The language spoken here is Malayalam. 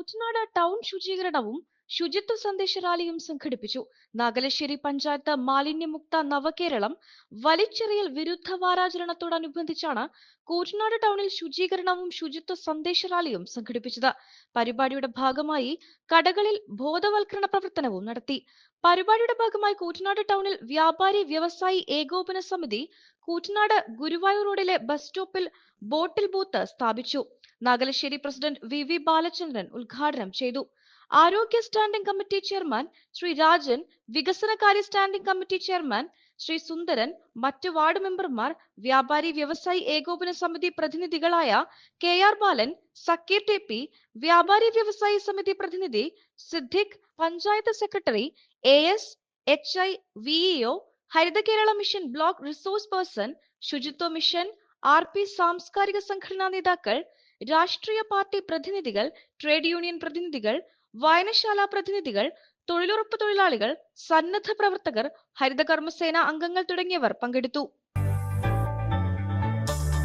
കൂറ്റനാട് ടൗൺ ശുചീകരണവും ശുചിത്വ സന്ദേശ റാലിയും സംഘടിപ്പിച്ചു. നാഗലശ്ശേരി പഞ്ചായത്ത് മാലിന്യമുക്ത നവകേരളം വലിച്ചെറിയൽ വിരുദ്ധ വാരാചരണത്തോടനുബന്ധിച്ചാണ് കൂറ്റനാട് ടൗണിൽ ശുചീകരണവും ശുചിത്വ സന്ദേശ റാലിയും സംഘടിപ്പിച്ചത്. പരിപാടിയുടെ ഭാഗമായി കടകളിൽ ബോധവൽക്കരണ പ്രവർത്തനവും നടത്തി. പരിപാടിയുടെ ഭാഗമായി കൂറ്റനാട് ടൗണിൽ വ്യാപാരി വ്യവസായി ഏകോപന സമിതി കൂറ്റനാട് ഗുരുവായൂർ റോഡിലെ ബസ് സ്റ്റോപ്പിൽ ബോട്ടിൽ ബൂത്ത് സ്ഥാപിച്ചു. Nagalassery president V V Balachandran ഉദ്ഘാടനം ചെയ്തു. ആരോഗ്യ standing committee chairman Shri Rajan വികസനകാര്യ standing committee chairman Shri Sundaran മറ്റ് വാർഡ് മെമ്പർമാർ വ്യാപാരി വ്യവസായി ഏകോപന സമിതി പ്രതിനിധികളായ K R Balan Zakir T P വ്യാപാരി വ്യവസായി സമിതി പ്രതിനിധി Siddique panchayat secretary A S H I VEO Haritha Kerala mission block resource person ശുചിത്വ മിഷൻ ആർ പി സാംസ്കാരിക സംഘടനാ നേതാക്കൾ രാഷ്ട്രീയ പാർട്ടി പ്രതിനിധികൾ ട്രേഡ് യൂണിയൻ പ്രതിനിധികൾ വായനശാല പ്രതിനിധികൾ തൊഴിലുറപ്പ് തൊഴിലാളികൾ സന്നദ്ധ പ്രവർത്തകർ ഹരിതകർമ്മസേന അംഗങ്ങൾ തുടങ്ങിയവർ പങ്കെടുത്തു.